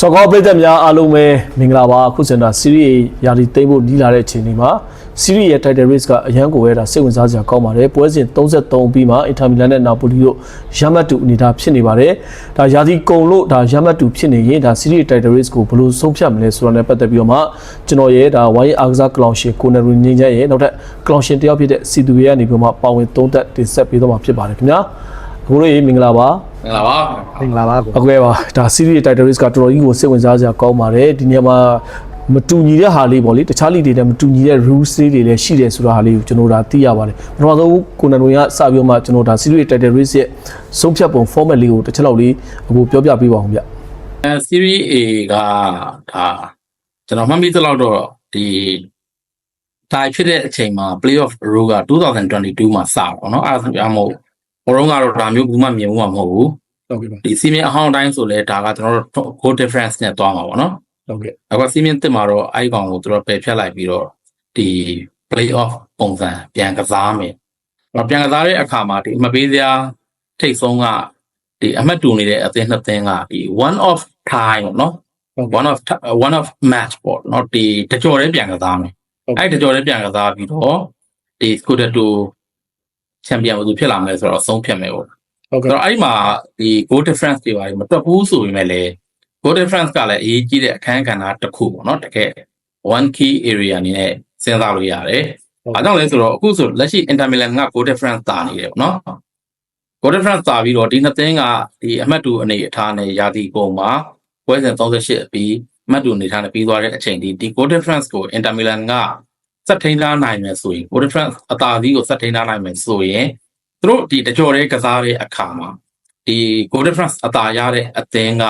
စောကောပရိသတ်များအားလုံးပဲမင်္ဂလာပါအခုစင်တာစီးရီးယာဒီသိမ့်ဖို့နီးလာတဲ့အချိန်လေးမှာစီးရီးရဲ့ title race ကအရန်ကိုပဲဒါစိတ်ဝင်စားစရာကောင်းပါတယ်ပွဲစဉ်33ပြီးမှအင်တာမီလန်နဲ့နာပိုလီတို့ရမတ်တူအနေဒါဖြစ်နေပါတယ်ဒါယာဒီကုံလို့ဒါရမတ်တူဖြစ်နေရင်ဒါစီးရီး title race ကိုဘယ်လိုဆုံးဖြတ်မလဲဆိုတာနဲ့ပတ်သက်ပြီးတော့မှကျွန်တော်ရဲ့ဒါဝိုင်းအားကစားကလောင်ရှင်ကိုနယ်ရီငင်းချမ်းရဲ့နောက်ထပ်ကလောင်ရှင်တယောက်ဖြစ်တဲ့စီသူရဲ့ကနေပြီးတော့မှပါဝင်သုံးသက်တင်ဆက်ပေးတော့မှာဖြစ်ပါတယ်ခင်ဗျာအခုတို့ရေမင်္ဂလာပါမ င်္ဂလာပါမင်္ဂလာပါကိုအကွဲပါဒါ series title race ကတော်တော်ကြီးကိုစိတ်ဝင်စားစရာကောင်းပါတယ်ဒီနေရာမှာမတူညီတဲ့ဟာလေးပေါ့လေတခြားလိတွေနဲ့မတူညီတဲ့ rules လေးတွေလည်းရှိတယ်ဆိုတာဟာလေးကိုကျွန်တော်ဒါသိရပါတယ်ပထမဆုံးကိုနန်ဝင်ကစပြီးတော့မှကျွန်တော်ဒါ series title race ရဲ့ဆုံးဖြတ်ပုံ format လေးကိုတစ်ချက်လောက်လေးအခုပြောပြပေးပါအောင်ဗျအဲ series A ကဒါကျွန်တော်မှတ်မိသလောက်တော့ဒီတိုင်ဖြစ်တဲ့အချိန်မှာ playoff rule က2022မှာစတာပေါ့နော်အဲ့ဒါဆိုကြော ဟိုတုန်းကတော့ဒါမျိုးဘူးမှမြင်ဘူးမှမဟုတ်ဘူးဟုတ်ကဲ့ပါဒီစီမင်းအဟောင်းတိုင်းဆိုလဲဒါကကျွန်တော်တို့ goal difference နဲ့တွားမှာပေါ့နော်ဟုတ်ကဲ့အခုစီမင်းတက်မှာတော့အိုက်ကောင်ကိုသူတို့ပယ်ဖြတ်လိုက်ပြီးတော့ဒီ play off ပုံစံပြန်ကစားမယ်ပြန်ကစားတဲ့အခါမှာဒီမပေးစရာထိတ်ဆုံးကဒီအမှတ်တူနေတဲ့အသင်းနှစ်သင်းကဒီ one of time ပေါ့နော် one of one of match ပေါ့နော်ဒီတကြော်တည်းပြန်ကစားမယ်အဲ့တကြော်တည်းပြန်ကစားပြီးတော့ဒီ scudetto ချန်ပီယံဘယ်သူဖြစ်လာမလဲဆိုတော့ဆုံးဖြတ်မယ်ပေါ့ဟုတ်ကဲ့အဲ့တော့အဲ့ဒီမှာဒီ goal difference တွေပါတယ်မတွက်ဘူးဆိုပေမဲ့လည်း goal difference ကလည်းအရေးကြီးတဲ့အခန်းကဏ္ဍတစ်ခုပေါ့နော်တကယ် one key area အနေနဲ့စဉ်းစားလို့ရတယ်။ဘာကြောင့်လဲဆိုတော့အခုဆိုလက်ရှိ Inter Milan က goal difference တာနေတယ်ပေါ့နော်။ goal difference တာပြီးတော့ဒီနှစ်သင်းကဒီအမှတ်တူအနေအထားနဲ့ရာသီကုန်မှာပွဲစဉ်38အပြီးအမှတ်တူအနေအထားနဲ့ပြီးသွားတဲ့အချိန်ဒီဒီ goal difference ကို Inter Milan က စက်ထိန်းထားနိုင်မယ်ဆိုရင် goal difference အသာစီးကိုစက်ထိန်းထားနိုင်မယ်ဆိုရင်သူတို့ဒီတကြော်တဲ့ကစားတဲ့အခါမှာဒီ goal difference အသာရတဲ့အသင်းက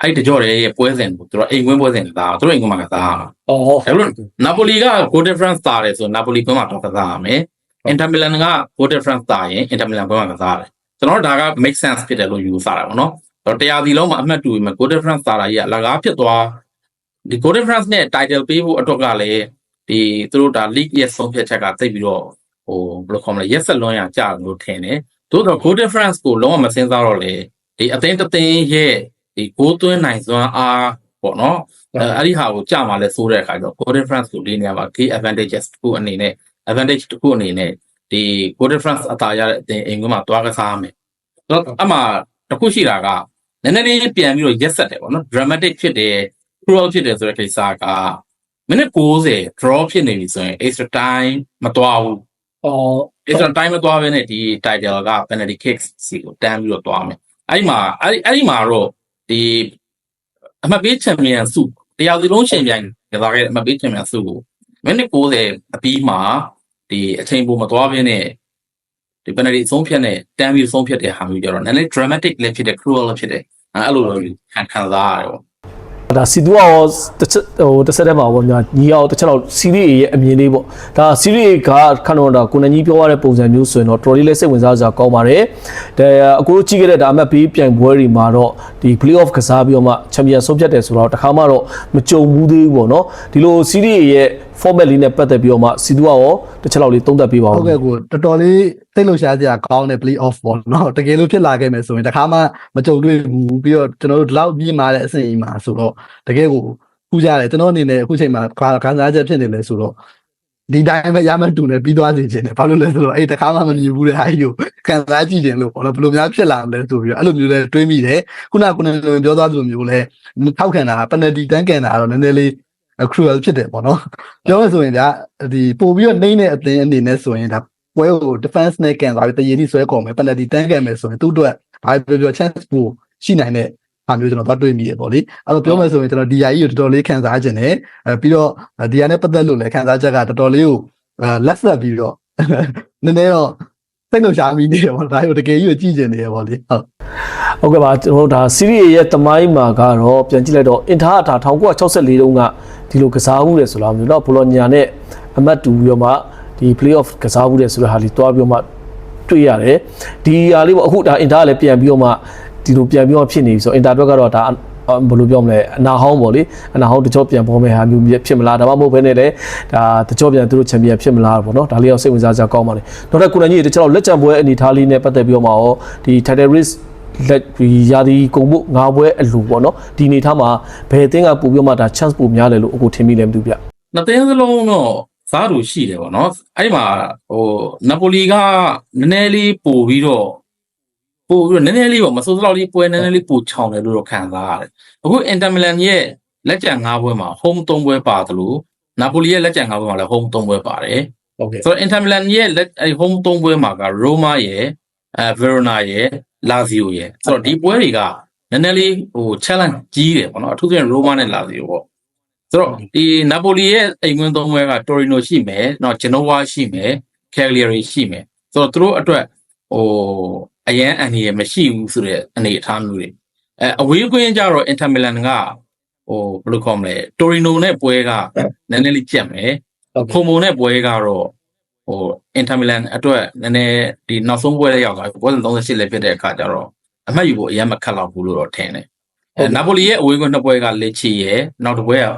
အဲ့ဒီတကြော်ရဲ့ပွဲစဉ်ကိုသူတို့အိမ်ဝင်ပွဲစဉ်ကစားသူတို့အိမ်ကမှာကစားတာအော်ဒါလို့နာပိုလီက goal difference တာတယ်ဆိုနာပိုလီကွင်းမှာတော့ကစားရမယ်။ Inter Milan က goal difference တာရင် Inter Milan ကွင်းမှာကစားရတယ်။ကျွန်တော်တို့ဒါက make sense ဖြစ်တယ်လို့ယူဆတာပေါ့နော်။တော့တရားစီလုံးမှာအမှတ်တူပြီမှာ goal difference တာတာကြီးကအလကားဖြစ်သွားဒီ goal difference နဲ့ title ပေးဖို့အတွက်ကလည်း ဒီသူတို့ဒါ league ရဲ့ဆုံးဖြတ်ချက်ကသိပ်ပြီးတော့ဟိုဘယ်လိုခေါ်မလဲရက်ဆက်လွန်ရကြတယ်လို့ထင်တယ်။သို့တော့ goal difference ကိုလုံးဝမစင်စားတော့လေဒီအသိန်းတစ်သိန်းရဲ့ဒီ goal သွင်းနိုင်စွမ်းအားပေါ့နော်အဲအဲ့ဒီဟာကိုကြာမှလဲဆိုးတဲ့အခါကျတော့ goal difference ကိုဒီနေရာမှာ key advantages တစ်ခုအနေနဲ့ advantage တစ်ခုအနေနဲ့ဒီ goal difference အသာရတဲ့အသင်းအိမ်ကမှသွားကစားမယ်။တော့အမှတစ်ခုရှိတာကနည်းနည်းလေးပြန်ပြီးတော့ရက်ဆက်တယ်ပေါ့နော် dramatic ဖြစ်တယ် cruel ဖြစ်တယ်ဆိုတဲ့ကိစ္စက မိနစ်90 draw ဖြစ်နေပြီဆိုရင် extra time မသွားဘူးအော် extra time မသွားဘဲနဲ့ဒီ title က penalty kicks စီကိုတန်းပြီးတော့သွားမယ်။အဲ့ဒီမှာအဲ့ဒီအဲ့ဒီမှာတော့ဒီအမှတ်ပေးချန်ပီယံစုတရားစီလုံးရှင်ပြိုင်ကစားခဲ့တဲ့အမှတ်ပေးချန်ပီယံစုကိုမိနစ်90အပြီးမှာဒီအချိန်ပုံမသွားဘဲနဲ့ဒီ penalty ဆုံးဖြတ်နဲ့တန်းပြီးဆုံးဖြတ်တဲ့ဟာမျိုးကြတော့နည်းနည်း dramatic လည်းဖြစ်တယ် cruel လည်းဖြစ်တယ်အဲ့အဲ့လိုလိုခံခံစားရတယ်ပေါ့ ဒါစီတူရောတစ်ချက်ဟိုတစ်ဆက်တည်းမှာပေါ့ညာညီအောင်တစ်ချက်လောက်စီးရီးရဲ့အမြင်လေးပေါ့ဒါစီးရီးကခဏတော့ဒါကိုနန်ကြီးပြောရတဲ့ပုံစံမျိုးဆိုရင်တော့တော်တော်လေးလေးစိတ်ဝင်စားစရာကောင်းပါတယ်ဒါအခုတို့ကြည့်ခဲ့တဲ့ဒါအမှတ်ပေးပြိုင်ပွဲတွေမှာတော့ဒီ play off ကစားပြီးတော့မှချန်ပီယံဆုံးဖြတ်တယ်ဆိုတော့တခါမှတော့မကြုံဘူးသေးဘူးပေါ့နော်ဒီလိုစီးရီးရဲ့ format လေးနဲ့ပတ်သက်ပြီးတော့မှစီတူရောတစ်ချက်လောက်လေးသုံးသပ်ပေးပါဟုဦးတ်ကဲ့ကိုတော်တော်လေးသိလို့ရှားစရာကောင်းတဲ့ play off ပေါ့နော်တကယ်လို့ဖြစ်လာခဲ့မယ်ဆိုရင်တခါမှမကြုံတွေ့ဘူးပြီးတော့ကျွန်တော်တို့ဒီလောက်မြင့်မာတဲ့အဆင့်အကြီးမှာဆိုတော့တကယ်ကိုခုကြတယ်ကျွန်တော်အနေနဲ့အခုချိန်မှာခံစားချက်ဖြစ်နေလဲဆိုတော့ဒီတိုင်းပဲရမှတူနေပြီးသွားစေချင်တယ်ဘာလို့လဲဆိုတော့အဲ့တခါမှမမြင်ဘူးတဲ့ဟာကြီးကိုခံစားကြည့်ခြင်းလို့ပေါ့နော်ဘယ်လိုများဖြစ်လာမလဲဆိုပြီးတော့အဲ့လိုမျိုးလဲတွေးမိတယ်ခုနကခုနကပြောသွားသလိုမျိုးလဲထောက်ခံတာ penalty တန်းကန်တာကတော့နည်းနည်းလေး cruel ဖြစ်တယ်ပေါ့နော်ပြောရဆိုရင်ဒါဒီပို့ပြီးတော့နှိမ့်တဲ့အသင်းအနေနဲ့ဆိုရင်ဒါပွဲကို defense နဲ့ကန်သွားပြီးတရေတိဆွဲကုန်မယ် penalty တန်းကန်မယ်ဆိုရင်သူ့အတွက်ဘာပြောပြော chance ပိုရှိနိုင်တဲ့ဟာမျိုးကျွန်တော်သွားတွေ့မိရပေါ့လေအဲ့တော့ပြောမယ်ဆိုရင်ကျွန်တော် DI ကြီးကိုတော်တော်လေးခံစားခြင်းနဲ့အဲပြီးတော့ DI နဲ့ပတ်သက်လို့လည်းခံစားချက်ကတော်တော်လေးကိုအဲလက်ဆက်ပြီးတော့နည်းနည်းတော့စိတ်လှရှားမိနေတယ်ပေါ့ဒါကိုတကယ်ကြီးကိုကြည့်ကျင်နေရပေါ့လေဟုတ်ဟုတ်ကဲ့ပါကျွန်တော်တို့ဒါစီးရီးရဲ့တမိုင်းမှာကတော့ပြန်ကြည့်လိုက်တော့အင်တာတာ1964တုန်းက ဒီလိုကစားမှုတယ်ဆိုတော့မျိုးတော့ဘလော့ညာနဲ့အမတ်တူပြီးတော့မှဒီ play off ကစားမှုတယ်ဆိုတဲ့ဟာလေးတွားပြီးတော့မှတွေ့ရတယ်ဒီဟာလေးပေါ့အခုဒါအင်တာကလည်းပြန်ပြီးတော့မှဒီလိုပြန်ပြီးတော့ဖြစ်နေပြီဆိုတော့အင်တာအတွက်ကတော့ဒါဘယ်လိုပြောမလဲအနာဟောင်းပေါ့လေအနာဟောင်းတကြောပြန်ပေါ်မဲ့ဟာမျိုးဖြစ်မလားဒါမှမဟုတ်ဘဲနဲ့လေဒါတကြောပြန်သူတို့ချန်ပီယံဖြစ်မလားပေါ့နော်ဒါလေးတော့စိတ်ဝင်စားစရာကောင်းပါလေနောက်ထပ်ကိုရန်ကြီးတချို့လက်ချံပွဲအနေထားလေးနဲ့ပတ်သက်ပြီးတော့မှရောဒီ title race လက်ဒီယာဒီကုံဖို့ငါးပွဲအလူပေါ့နော်ဒီအနေထားမှာဘယ်အသင်းကပို့ပြီးမှဒါ chance ပိုများတယ်လို့အခုထင်မိလဲမသိဘူးဗျနှစ်သင်းစလုံးတော့စားသူရှိတယ်ပေါ့နော်အဲ့ဒီမှာဟိုနပိုလီကနည်းနည်းလေးပို့ပြီးတော့ပို့ပြီးတော့နည်းနည်းလေးပေါ့မဆိုးစလောက်လေးပွဲနည်းနည်းလေးပို့ချောင်းတယ်လို့တော့ခံစားရတယ်အခုအင်တာမီလန်ရဲ့လက်ကျန်၅ပွဲမှာ home ၃ပွဲပါတယ်လို့နာပိုလီရဲ့လက်ကျန်၅ပွဲမှာလည်း home ၃ပွဲပါတယ်ဟုတ်ကဲ့ဆိုတော့ Inter Milan ရဲ့လက်အဲ home ၃ပွဲမှာက Roma ရဲ့အဲ Verona ရဲ့ Lazio ရဲ့ဆိုတော့ဒီပွဲတွေကနည်းနည်းလေးဟို challenge ကြီးတယ်ပေါ့နော်အထူးသဖြင့် Roma နဲ့ Lazio ပေါ့ဆိုတော့ဒီ Napoli ရဲ့အိမ်ဝင်၃ပွဲက Torino ရှိမယ်နော် Genoa ရှိမယ် Cagliari ရှိမယ်ဆိုတော့သူတို့အတွက်ဟိုအရန်အန်ဒီရမရှိဘူးဆိုတဲ့အနေအထားမျိုးတွေအဲအဝေးကွင်းကြတော့ Inter Milan ကဟိုဘယ်လိုခေါ်မလဲ Torino နဲ့ပွဲကနည်းနည်းလေးကြက်မယ်ခုံမုံနဲ့ပွဲကတော့ ဟိုအင်တာမီလန်အတွက်နည်းနည်းဒီနောက်ဆုံးပွဲလေးရောက်သွားပြီပွဲစဉ်38လည်းဖြစ်တဲ့အခါကျတော့အမှတ်ယူဖို့အရင်မခက်တော့ဘူးလို့တော့ထင်တယ်အဲနာပိုလီရဲ့အဝေးကွင်းနှစ်ပွဲကလက်ချီရဲ့နောက်တစ်ပွဲက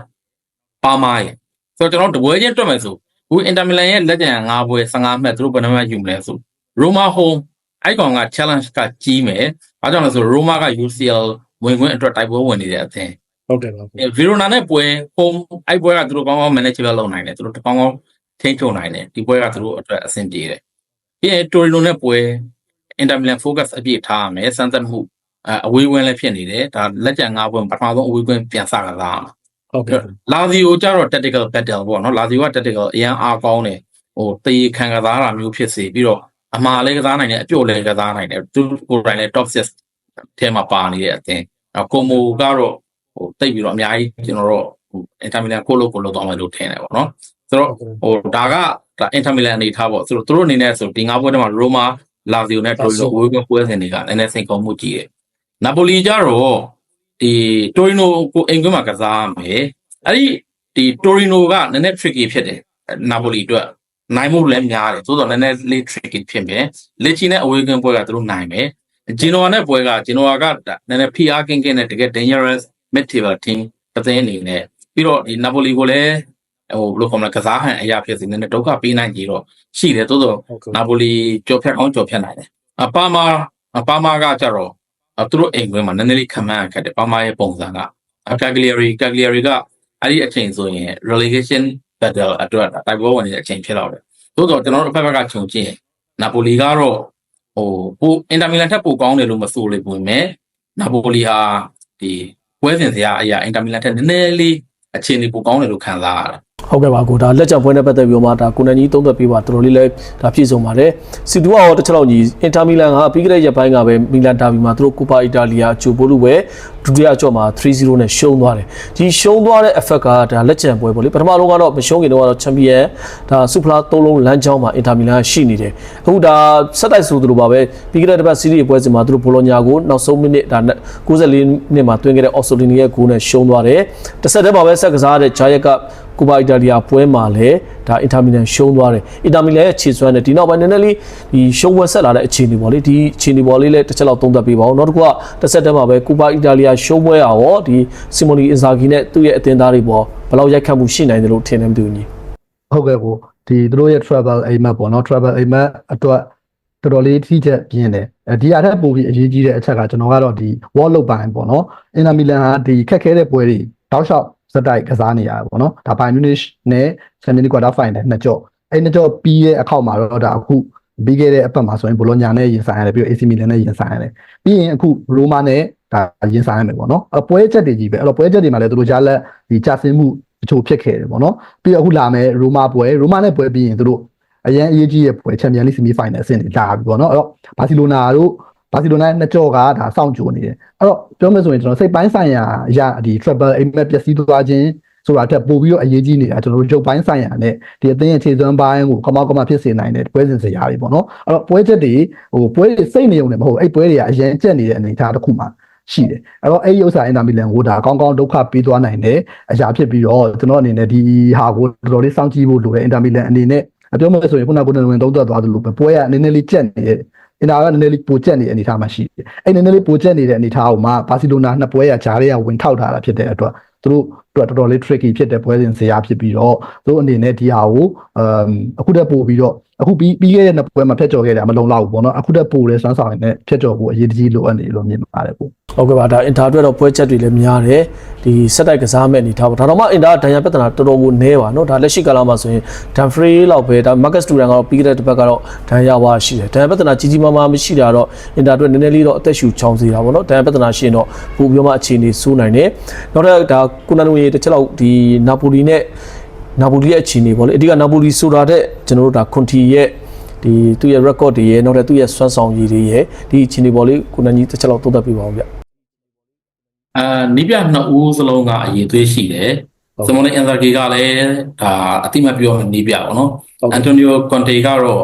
ပါမာရဲ့ဆိုတော့ကျွန်တော်တို့တပွဲချင်းတွက်မယ်ဆိုအခုအင်တာမီလန်ရဲ့လက်ကျန်5ပွဲ15မှတ်သူတို့ဘယ်နှမှတ်ယူမလဲဆိုရိုမာဟိုမ်အဲ့ကောင်က challenge ကကြီးမယ်ဘာကြောင့်လဲဆိုရိုမာက UCL ဝင်ခွင့်အတွက်တိုက်ပွဲဝင်နေတဲ့အသင်းဟုတ်တယ်ပါအဲဗီရိုနာနဲ့ပွဲ home အဲ့ပွဲကသူတို့ကောင်းကောင်း manageable လုပ်နိုင်တယ်သူတို့ကောင်းကောင်း ထိန်းချုပ်နိုင်တယ်ဒီပွဲကသူတို့အတွက်အဆင်ပြေတယ်ပြီးရင်တိုရီနိုနဲ့ပွဲ Inter Milan focus အပြည့်ထားရမယ်စမ်းသပ်မှုအအဝေးဝင်လည်းဖြစ်နေတယ်ဒါလက်ကျန်၅ပွဲပထမဆုံးအဝေးကွင်းပြန်စကစားအောင်ဟုတ်ကဲ့လာဇီယိုကျတော့ tactical battle ပေါ့နော်လာဇီယိုက tactical အရန်အားကောင်းတယ်ဟိုတေးခံကစားတာမျိုးဖြစ်စေပြီးတော့အမှားလည်းကစားနိုင်တယ်အပြုတ်လည်းကစားနိုင်တယ်သူကိုယ်တိုင်လည်း top 6ထဲမှာပါနေတဲ့အသင်းအဲကိုမိုကတော့ဟိုတိတ်ပြီးတော့အများကြီးကျွန်တော်တို့ဟို Inter Milan ကိုလို့ကိုလို့တော့မယ်လို့ထင်တယ်ပေါ့နော် ဆိုတော့ဟိုဒါကဒါ Inter Milan အနေထားပေါ့ဆိုတော့သူတို့အနေနဲ့ဆိုဒီငါးပွဲထဲမှာ Roma Lazio နဲ့ Torino ဝေးကွင်းပွဲစဉ်တွေကနည်းနည်းစိန်ခေါ်မှုကြီးတယ်နာပိုလီကျတော့ဒီတိုရီနိုကိုအိမ်ကွင်းမှာကစားမယ်အဲ့ဒီဒီတိုရီနိုကနည်းနည်း tricky ဖြစ်တယ်နာပိုလီအတွက်နိုင်မှုလည်းများတယ်သို့တော့နည်းနည်းလေး tricky ဖြစ်မယ်လက်ချီနဲ့အဝေးကွင်းပွဲကသူတို့နိုင်မယ်ဂျီနိုဝါနဲ့ပွဲကဂျီနိုဝါကနည်းနည်း PR ကင်းကင်းနဲ့တကယ် dangerous mid table team တစ်သိန်းအနေနဲ့ပြီးတော့ဒီနာပိုလီကိုလည်း ဟိုဘယ်လိုခေါ်မလဲကစားဟန်အရာဖြစ်စီနည်းနည်းဒုက္ခပေးနိုင်ကြီးတော့ရှိတယ်သို့တော့ဟုတ်ကဲ့နာပိုလီကြော်ဖြတ်အောင်ကြော်ဖြတ်နိုင်တယ်အပါမာအပါမာကကြတော့အသူတို့အိမ်ကွင်းမှာနည်းနည်းလေးခံမှန်းခက်တယ်ပါမာရဲ့ပုံစံကအကဂလီရီကဂလီရီကအဲ့ဒီအချိန်ဆိုရင် relegation battle အတွက်တိုက်ပွဲဝင်နေတဲ့အချိန်ဖြစ်တော့တယ်သို့တော့ကျွန်တော်တို့အဖက်ဖက်ကခြုံကြည့်ရင်နာပိုလီကတော့ဟိုပိုအင်တာမီလန်ထက်ပိုကောင်းတယ်လို့မဆိုလို့ပုံမဲ့နာပိုလီဟာဒီပွဲစဉ်စရာအရာအင်တာမီလန်ထက်နည်းနည်းလေးအခြေအနေပိုကောင်းတယ်လို့ခံစားရတယ် ဟုတ်ကဲ့ပါကိုဒါလက်ချက်ပွဲနဲ့ပတ်သက်ပြီးတော့မှဒါကိုနန်ကြီးသုံးသပ်ပေးပါတော်တော်လေးလည်းဒါပြည့်စုံပါတယ်စီတူကရောတစ်ချက်လောက်ညီအင်တာမီလန်ကပြီးခဲ့တဲ့ရက်ပိုင်းကပဲမီလန်ဒါဘီမှာသူတို့ကိုပါအီတာလီယာအချိုပိုလို့ပဲဒုတိယအကြော့မှာ3-0နဲ့ရှုံးသွားတယ်ဒီရှုံးသွားတဲ့ effect ကဒါလက်ချန်ပွဲပေါ့လေပထမဆုံးကတော့မရှုံးခင်တော့ကတော့ချန်ပီယံဒါစူဖလာ၃လုံးလမ်းကြောင်းမှာအင်တာမီလန်ရှိနေတယ်အခုဒါဆက်တိုက်ဆိုသလိုပါပဲပြီးခဲ့တဲ့တစ်ပတ်စီးရီးပွဲစဉ်မှာသူတို့ဘောလောညာကိုနောက်ဆုံးမိနစ်ဒါ94နှစ်မှာတွင်းခဲ့တဲ့အော်ဆိုလီနီရဲ့ဂိုးနဲ့ရှုံးသွားတယ်တစ်ဆက်တည်းမှာပဲဆက်ကစားတဲ့ဂျာယက်က ကူပါအီတာလီယာပွဲမှာလည်းဒါအင်တာမီလန်ရှုံးသွားတယ်အင်တာမီလန်ရဲ့ခြေစွမ်းနဲ့ဒီနောက်ပိုင်းနည်းနည်းလေးဒီရှုံးပွဲဆက်လာတဲ့အခြေအနေပေါ့လေဒီအခြေအနေပေါ်လေးလည်းတစ်ချက်လောက်သုံးသပ်ပေးပါဦးနောက်တစ်ခုကတစ်ဆက်တည်းမှာပဲကူပါအီတာလီယာရှုံးပွဲอ่ะရောဒီစီမိုနီအင်ဇာဂီနဲ့သူ့ရဲ့အသင်းသားတွေပေါ်ဘယ်လောက်ရိုက်ခတ်မှုရှိနိုင်တယ်လို့ထင်တယ်မသိဘူးညီဟုတ်ကဲ့ကိုဒီသူတို့ရဲ့ travel အိမ်မက်ပေါ့နော် travel အိမ်မက်အတွက်တော်တော်လေးထိချက်ပြင်းတယ်အဲဒီအထက်ပို့ပြီးအရေးကြီးတဲ့အချက်ကကျွန်တော်ကတော့ဒီ wall လုတ်ပိုင်းပေါ့နော်အင်တာမီလန်ဟာဒီခက်ခဲတဲ့ပွဲတွေတောက်လျှောက် စတိုက်ကစားနေရတယ်ပေါ့နော်ဒါဘိုင်မြူနစ်နဲ့ Champions League quarter final နှစ်ကြော့အဲ့နှစ်ကြော့ပြီးရဲ့အခါမှာတော့ဒါအခုပြီးခဲ့တဲ့အပတ်မှာဆိုရင်ဘိုလိုညာနဲ့ရင်ဆိုင်ရတယ်ပြီးတော့ AC Milan နဲ့ရင်ဆိုင်ရတယ်ပြီးရင်အခုရိုမာနဲ့ဒါရင်ဆိုင်ရမယ်ပေါ့နော်အဲ့ပွဲချက်တွေကြီးပဲအဲ့တော့ပွဲချက်တွေမှာလည်းသူတို့ကြားလက်ဒီကြာစင်းမှုတချို့ဖြစ်ခဲ့တယ်ပေါ့နော်ပြီးတော့အခုလာမယ်ရိုမာပွဲရိုမာနဲ့ပွဲပြီးရင်သူတို့အရန်အရေးကြီးရဲ့ပွဲချန်ပီယံလိဆီမီဖိုင်နယ်အဆင့်တွေလာပြီပေါ့နော်အဲ့တော့ဘာစီလိုနာတို့ ဘာစီလိုနာနှစ်ကြော့ကဒါစောင့်ကြိုနေတယ်အဲ့တော့ပြောမယ်ဆိုရင်ကျွန်တော်စိတ်ပိုင်းဆိုင်ရာအရာဒီ triple aim ပျက်စီးသွားခြင်းဆိုတာတက်ပို့ပြီးတော့အရေးကြီးနေတာကျွန်တော်တို့ရုပ်ပိုင်းဆိုင်ရာနဲ့ဒီအသင်းရဲ့ခြေစွမ်းပိုင်းကိုကမောက်ကမဖြစ်စေနိုင်တဲ့ပွဲစဉ်စရာတွေပေါ့နော်အဲ့တော့ပွဲချက်တွေဟိုပွဲတွေစိတ်နေုံနဲ့မဟုတ်အဲ့ပွဲတွေကအရင်ကျက်နေတဲ့အနေအထားတစ်ခုမှရှိတယ်အဲ့တော့အဲ့ဒီဥစ္စာအင်တာမီလန်ကိုဒါကောင်းကောင်းဒုက္ခပေးသွားနိုင်တယ်အရာဖြစ်ပြီးတော့ကျွန်တော်အနေနဲ့ဒီဟာကိုတော်တော်လေးစောင့်ကြည့်ဖို့လိုတယ်အင်တာမီလန်အနေနဲ့အပြောမယ်ဆိုရင်ခုနကကိုယ်ဝင်သုံးသက်သွားသလိုပဲပွဲကနည်းနည်းလေးကျက်နေတယ် အင်တာကနည်းနည်းလေးပိုကျက်နေတဲ့အနေအထားမှာရှိတယ်အဲ့နည်းနည်းလေးပိုကျက်နေတဲ့အနေအထားကိုမှဘာစီလိုနာနှစ်ပွဲရဂျားတွေကဝင်ထောက်ထားတာဖြစ်တဲ့အတွက်သူတို့သူကတော်တော်လေး tricky ဖြစ်တဲ့ပွဲစဉ်ဇာတ်ဖြစ်ပြီးတော့သူအနေနဲ့ဒီဟာကိုအမ်အခုတက်ပို့ပြီးတော့အခုပြီးပြီးခဲ့တဲ့နှစ်ပွဲမှာဖျက်ကျော်ခဲ့တာမလုံလောက်ဘူးပေါ့နော်အခုတက်ပို့တဲ့စမ်းဆောင်နဲ့ဖျက်ကျော်ဖို့အရေးကြီးလိုအပ်နေလို့မြင်ပါတယ်ပေါ့ဟုတ်ကဲ့ပါဒါ inter အတွက်တော့ပွဲချက်တွေလည်းများတယ်ဒီဆက်တိုက်ကစားမဲ့အနေထားပေါ့ဒါတော့မှ inter ဒဏ်ရာပြဿနာတော်တော်ကိုနည်းပါနော်ဒါလက်ရှိကာလမှာဆိုရင် Danfrey လောက်ပဲဒါ Marcus Turan ကတော့ပြီးခဲ့တဲ့တစ်ပတ်ကတော့ဒဏ်ရာဝါရှိတယ်ဒဏ်ရာပြဿနာကြီးကြီးမားမားမရှိတာတော့ inter အတွက်နည်းနည်းလေးတော့အသက်ရှူချောင်းစေတာပေါ့နော်ဒဏ်ရာပြဿနာရှိရင်တော့ပိုပြီးတော့မှအခြေအနေဆိုးနိုင်တယ်နောက်ထပ်ဒါကုနာနိုရေတစ်ချက်လောက်ဒီနာပိုလီနဲ့နာပိုလီရဲ့အခြေအနေပေါ့လေအဓိကနာပိုလီဆိုတာတဲ့ကျွန်တော်တို့ဒါခွန်တီရဲ့ဒီသူ့ရဲ့ record တွေရဲ့နောက်တဲ့သူ့ရဲ့စွမ်းဆောင်ရည်တွေရဲ့ဒီအခြေအနေပေါ့လေကုနာကြီးတစ်ချက်လောက်သုံးသပ်ပြပါဦးဗျအာနီးပြနှစ်ဦးစလုံးကအရေးသွေးရှိတယ်ဟုတ်စမုန်အန်ဇာဂီကလည်းဒါအတိမတ်ပြောမှနီးပြပါတော့ဟုတ်ကဲ့အန်တိုနီယိုကွန်တေကတော့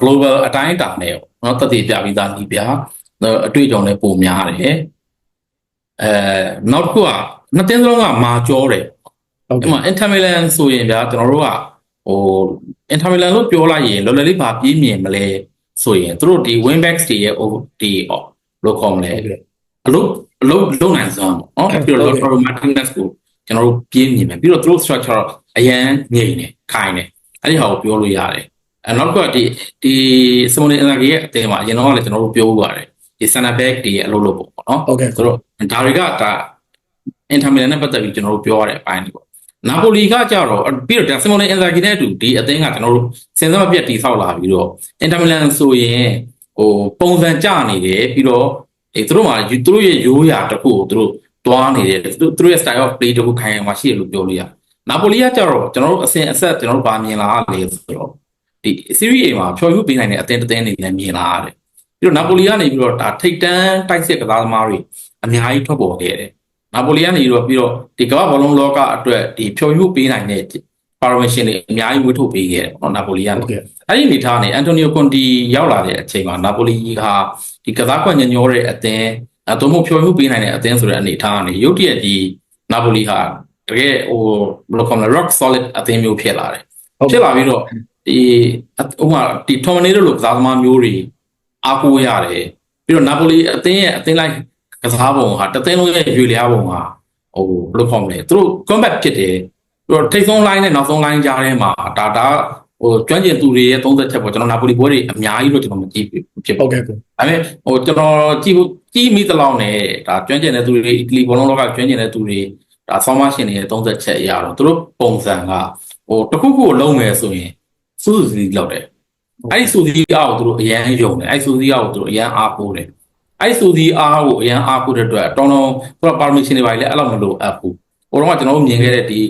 global အတိုင်းအတာနဲ့ပေါ့နော်တတိပြပြီးသားနီးပြအတွေ့အကြုံလည်းပုံများတယ်အဲနောက်တစ်ခုက နှစ်တင်းစလုံးကမာကျောတယ်ဟုတ်ဒီကဲ့မှာ Inter Milan ဆိုရင်ဗျာကျွန်တော်တို့ကဟို Inter Milan လို့ပြောလိုက်ရင်လော်လလေးပါပြေးမြင်မလဲဆိုရင်သူတို့ဒီ wing backs တွေရဲ့ဟိုဒီဟောလို့ခေါ်မလဲဟုတ်ကဲ့အလုပ်အလုပ်လုပ်နိုင်စွမ်းပေါ့နော်ပြီးတော့ဟုတ်ကဲ့ Lautaro Martinez ကိုကျွန်တော်တို့ပြေးမြင်မယ်ပြီးတော့သူတို့ structure အရန်ငြိမ်နေခိုင်နေအဲ့ဒီဟာကိုပြောလို့ရတယ်အဲနောက်ကဒီဒီ Simone Inzaghi ရဲ့အသင်းမှာအရင်တော့ကလည်းကျွန်တော်တို့ပြောလို့ရတယ်ဒီ center back တွေရဲ့အလုပ်လုပ်ဖို့ပေါ့နော်ဟုတ်ကဲ့ဆိုတော့ဒါတွေကဒါ Inter Milan နဲ့ပတ်သက်ပြီးကျွန်တော်တို့ပြောရတဲ့အပိုင်းတွေပေါ့နာပိုလီကကြတော့ပြီးတော့ဒါ Simone Inzaghi နဲ့အတူဒီအသင်းကကျွန်တော်တို့စဉ်းစားမပြတ်တည်ဆောက်လာပြီးတော့ Inter Milan ဆိုရင်ဟိုပုံစံကျနေတယ်ပြီးတော့အဲသူတို့မှာသူတို့ရဲ့ရိုးရာတစ်ခုကိုသူတို့တွားနေတယ်သူတို့သူတို့ရဲ့ style of play တစ်ခုခိုင်အောင်ရှိတယ်လို့ပြောလို့ရတယ်နာပိုလီကကြတော့ကျွန်တော်တို့အစဉ်အဆက်ကျွန်တော်တို့ဗာမြင်လာလေဆိုတော့ဒီ series A မှာဖြော်ယူပေးနိုင်တဲ့အသင်းတစ်သင်းနေလည်းမြင်လာရတယ်ပြီးတော့နာပိုလီကနေပြီးတော့ဒါထိတ်တန်းတိုက်စစ်ကစားသမားတွေအများကြီးထွက်ပေါ်ခဲ့တယ် နာပိုလီကနေပြီးတော့ပြီးတော့ဒီကမ္ဘာဘောလုံးလောကအတွက်ဒီဖြော်ယူပေးနိုင်တဲ့ permission တွေအများကြီးဝှေ့ထုတ်ပေးခဲ့တယ်ပေါ့နော်နာပိုလီကနေဟုတ်ကဲ့အဲ့ဒီအနေထားနဲ့အန်တိုနီယိုကွန်တီရောက်လာတဲ့အချိန်မှာနာပိုလီကဒီကစားကွက်ညညောတဲ့အသင်းအသုံးမဖြော်မှုပေးနိုင်တဲ့အသင်းဆိုတဲ့အနေထားကနေရုတ်တရက်ဒီနာပိုလီဟာတကယ်ဟိုဘယ်လိုခေါ်မလဲ rock solid အသင်းမျိုးဖြစ်လာတယ်ဟုတ်ကဲ့ဖြစ်လာပြီးတော့ဒီအဟိုမှာဒီ Tornado လို့ကစားသမားမျိုးတွေအားကိုးရတယ်ပြီးတော့နာပိုလီအသင်းရဲ့အသင်းလိုက် ကစားပုံဟာတစ်သင်းလုံးရဲ့ရွေလျားပုံဟာဟိုဘယ်လိုခေါ်မလဲသူတို့ combat ဖြစ်တယ်ပြီးတော့ထိတ်ဆုံး line နဲ့နောက်ဆုံး line ကြားထဲမှာဒါဒါဟိုကျွမ်းကျင်သူတွေရဲ့သုံးသက်ချက်ပေါ့ကျွန်တော်နာပိုလီပွဲတွေအများကြီးလို့ကျွန်တော်မကြည့်ဘူးဖြစ်ဟုပေါ့တ်ကဲ့ကိုဒါပေမဲ့ဟိုကျွန်တော်ကြည့်ဖို့ကြည့်မိသလောက်နဲ့ဒါကျွမ်းကျင်တဲ့သူတွေအီတလီဘောလုံးလောကကျွမ်းကျင်တဲ့သူတွေဒါဆောင်းမရှင်တွေရဲ့သုံးသက်ချက်အရတော့သူတို့ပုံစံကဟိုတစ်ခုခုကိုလုံးမယ်ဆိုရင်စူးစီးလောက်တယ်အဲ့ဒီစူးစီးအားကိုသူတို့အရန်ယုံတယ်အဲ့ဒီစူးစီးအားကိုသူတို့အရန်အားကိုးတယ် အဲ့ဒီစူးစီးအားကိုအရန်အားကိုးတဲ့အတွက်တောင်းတောင်းသူက permission တွေပါလေအဲ့လောက်မလိုအပ်ဘူးဟိုတော့ကကျွန်တော်တို့မြင်ခဲ့တဲ့ဒီ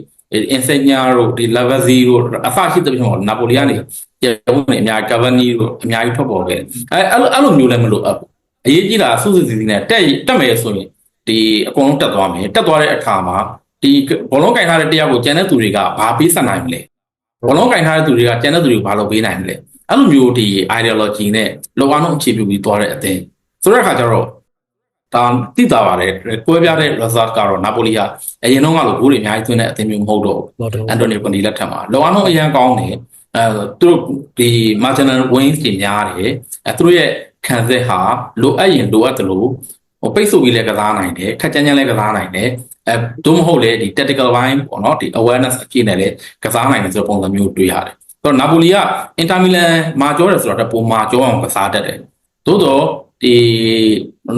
Insignia တို့ဒီ Lavezzi တို့အစရှိတဲ့ပြင်မှာနာပိုလီကနေကျေဝင်အများ Cavani တို့အများကြီးထွက်ပေါ်ခဲ့တယ်အဲ့အဲ့လိုအဲ့လိုမျိုးလည်းမလိုအပ်ဘူးအရေးကြီးတာစူးစူးစီးစီးနဲ့တက်တက်မယ်ဆိုရင်ဒီအကုန်လုံးတက်သွားမယ်တက်သွားတဲ့အခါမှာဒီဘောလုံးကင်ထားတဲ့တရားကိုကျန်တဲ့သူတွေကဘာပေးဆက်နိုင်မလဲဘောလုံးကင်ထားတဲ့သူတွေကကျန်တဲ့သူတွေကိုဘာလုပ်ပေးနိုင်မလဲအဲ့လိုမျိုးဒီ ideology နဲ့လောကလုံးအခြေပြုပြီးသွားတဲ့အသင်း ဆိုတဲ့အခါကျတော့ဒါသိတာပါတယ်ကွဲပြားတဲ့ result ကတော့နာပိုလီကအရင်တော့ကလိုဂိုးတွေအများကြီးသွင်းတဲ့အသင်းမျိုးမဟုတ်တော့ဘူးဟုတ်တယ်အန်တိုနီကွန်ဒီလက်ထက်မှာလောအောင်တော့အရန်ကောင်းတယ်အဲသူတို့ဒီ marginal wins တွေများတယ်အဲသူတို့ရဲ့ခံစစ်ဟာလိုအပ်ရင်လိုအပ်တယ်လို့ဟိုပိတ်ဆို့ပြီးလည်းကစားနိုင်တယ်ခက်ကြမ်းကြမ်းလည်းကစားနိုင်တယ်အဲတို့မဟုတ်လေဒီ tactical line ပေါ့နော်ဒီ awareness အပြည့်နဲ့လည်းကစားနိုင်တယ်ဆိုတဲ့ပုံစံမျိုးတွေ့ရတယ်ဆိုတော့နာပိုလီကအင်တာမီလန်မာကျောတယ်ဆိုတော့ပုံမာကျောအောင်ကစားတတ်တယ်သို့တော့ ဒီ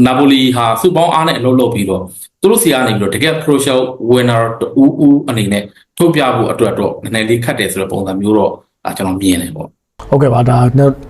နာပိုလီဟာစုပေါင်းအားနဲ့အလုပ်လုပ်ပြီးတော့သူတို့စီကနေပြီးတော့တကယ် crucial winner တူဦးအနေနဲ့ထုတ်ပြဖို့အတွက်တော့နည်းနည်းလေးခက်တယ်ဆိုတဲ့ပုံစံမျိုးတော့အာကျွန်တော်မြင်တယ်ပေါ့ဟုတ်ကဲ့ပါဒါ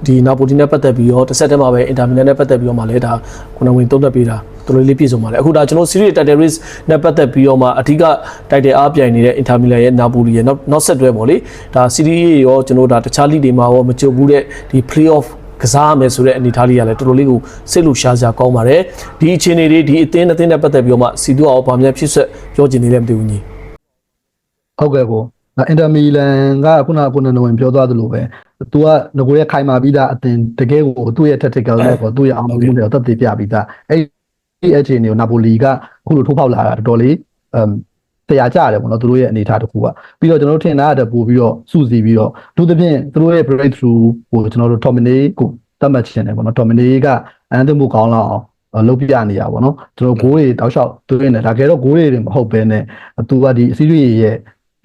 ဒီနာပိုလီနဲ့ပတ်သက်ပြီးတော့တစ်ဆက်တည်းမှာပဲအင်တာမီလန်နဲ့ပတ်သက်ပြီးတော့မှလည်းဒါခုနဝင်သုံးသပ်ပေးတာတော်တော်လေးပြည့်စုံပါလေအခုဒါကျွန်တော် series title race နဲ့ပတ်သက်ပြီးတော့မှအဓိက title အားပြိုင်နေတဲ့အင်တာမီလန်ရဲ့နာပိုလီရဲ့နောက်နောက်ဆက်တွဲပေါ့လေဒါ series ရောကျွန်တော်ဒါတခြား league တွေမှာရောမကြုံဘူးတဲ့ဒီ play off ကစားရမယ်ဆိုတဲ့အနေအထားလေးကလည်းတော်တော်လေးကိုစိတ်လို့ရှားစရာကောင်းပါတယ်ဒီအခြေအနေတွေဒီအသင်းအသင်းနဲ့ပတ်သက်ပြီးတော့မှစီတူအောင်ဗာမြန်ဖြစ်ဆက်ပြောချင်နေတယ်မသိဘူးညီဟုတ်ကဲ့ကိုအင်တာမီလန်ကခုနကခုနကဝင်ပြောသွားသလိုပဲသူကငကိုရဲ့ခိုင်မာပြီးသားအတင်တကယ်ကိုသူ့ရဲ့ tactical နဲ့ပေါ့သူ့ရဲ့အောင်မြင်မှုတွေကိုသက်သေပြပြီးသားအဲ့ဒီအခြေအနေကိုနာပိုလီကအခုလိုထိုးဖောက်လာတာတော်တော်လေး အမ်တရားကြရတယ်ပေါ့နော်သူတို့ရဲ့အနေအထားတစ်ခုကပြီးတော့ကျွန်တော်တို့ထင်တာတဲ့ပို့ပြီးတော့စုစည်းပြီးတော့အထူးသဖြင့်သူတို့ရဲ့ breakthrough ကိုကျွန်တော်တို့ dominate ကိုတတ်မှတ်ချင်တယ်ပေါ့နော် dominate ကအန်သမှုကောင်းလောက်အောင်လုတ်ပြနေရပါတော့ကျွန်တော်ဂိုးတွေတောက်လျှောက်သွင်းနေဒါကြတော့ဂိုးတွေတွေမဟုတ်ဘဲနဲ့သူကဒီစီးရီးရဲ့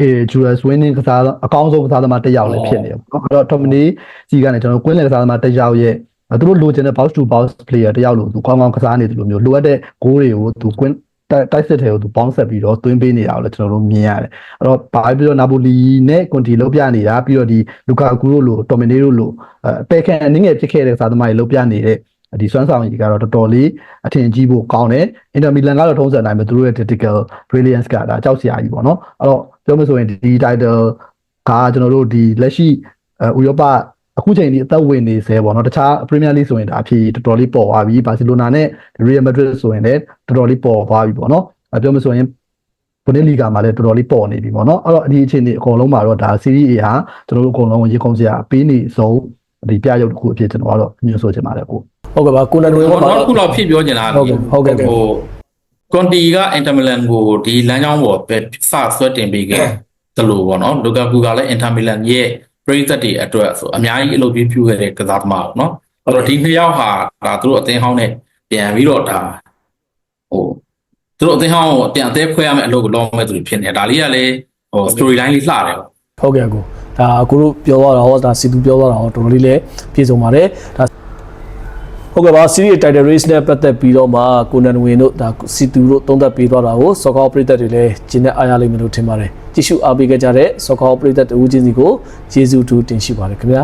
အဲ Julius Winning ကစားအကောင်းဆုံးကစားသမားတစ်ယောက်လည်းဖြစ်နေတယ်ပေါ့နော်အဲ့တော့ Tomini ကြီးကနေကျွန်တော်ကွင်းလယ်ကစားသမားတစ်ယောက်ရဲ့သူတို့လိုချင်တဲ့ box to box player တစ်ယောက်လို့သူကောင်းကောင်းကစားနေတယ်လို့မျိုးလိုအပ်တဲ့ဂိုးတွေကိုသူကွင်း တိုက်စစ်တယ်ကိုသူပေါင်းဆက်ပြီးတော့သွင်းပေးနေတာကိုလည်းကျွန်တော်တို့မြင်ရတယ်အဲ့တော့ဘာပြီးတော့နာပိုလီနဲ့ကွန်တီလောက်ပြနေတာပြီးတော့ဒီလူကာကူရိုလိုတိုမီနီရိုလိုအပယ်ခံအနည်းငယ်ဖြစ်ခဲ့တဲ့စားသမားတွေလောက်ပြနေတဲ့ဒီစွမ်းဆောင်ရည်ကတော့တော်တော်လေးအထင်ကြီးဖို့ကောင်းတယ်အင်တာမီလန်ကတော့ထုံးစံတိုင်းပဲသူတို့ရဲ့ tactical brilliance ကဒါကြောက်စရာကြီးပေါ့နော်အဲ့တော့ပြောမဆိုရင်ဒီ title ကကျွန်တော်တို့ဒီလက်ရှိဥရောပ အခုချိန်ဒီအသက်ဝင်နေစေပေါ့နော်တခြား Premier League ဆိုရင်ဒါအဖြစ်တော်တော်လေးပေါ်သွားပြီဘာစီလိုနာနဲ့ Real Madrid ဆိုရင်လည်းတော်တော်လေးပေါ်သွားပြီပေါ့နော်အဲပြောမဆိုရင်ဘုန်လီဂါမှာလည်းတော်တော်လေးပေါ်နေပြီပေါ့နော်အဲ့တော့ဒီအခြေအနေအကုန်လုံးမှာတော့ဒါ Serie A ဟာကျွန်တော်တို့အကုန်လုံးရေခုံစရာပေးနေဆုံးဒီပြရုပ်တစ်ခုအဖြစ်ကျွန်တော်ကတော့ညွှန်ဆိုချင်ပါတယ်ကိုဟုတ်ကဲ့ပါကိုနန်ဝေဟိုဘာနောက်တစ်ခုတော့ဖြစ်ပြောချင်တာဟုတ်ကဲ့ဟုတ်ကဲ့ဟိုကွန်တီကအင်တာမီလန်ကိုဒီလမ်းကြောင်းပေါ်ပဲစဆွဲတင်ပေးခဲ့သလိုပေါ့နော်လူကာကူကလည်းအင်တာမီလန်ရဲ့ ပရိသတ်တွေအတွက်ဆိုအများကြီးအလုပ်ပြပြုခဲ့တဲ့ကစားသမားပေါ့နော်အဲ့တော့ဒီနှစ်ယောက်ဟာဒါသူတို့အသင်းဟောင်းနဲ့ပြန်ပြီးတော့ဒါဟိုသူတို့အသင်းဟောင်းကိုပြန်အသေးဖွဲရမယ့်အလုပ်ကိုလုပ်မဲ့သူတွေဖြစ်နေတယ်ဒါလေးကလည်းဟို story line လေးလှတယ်ပေါ့ဟုတ်ကဲ့ကိုဒါကိုတို့ပြောသွားတာဟောဒါစီသူပြောသွားတာဟောတော်တော်လေးလည်းပြေဆုံးပါတယ်ဒါ ဟုတ်ကဲ့ပါ series title race နဲ့ပတ်သက်ပြီးတော့မှကိုနန်ဝင်းတို့ဒါစီသူတို့သုံးသပ်ပေးသွားတာကိုစောကောပရိသတ်တွေလည်းကျင်းတဲ့အားရလိမ့်မယ်လို့ထင်ပါတယ်ကြည့်ရှုအားပေးကြတဲ့စောကောပရိသတ်တူချင်းစီကိုကျေးဇူးတူတင်ရှိပါတယ်ခင်ဗျာ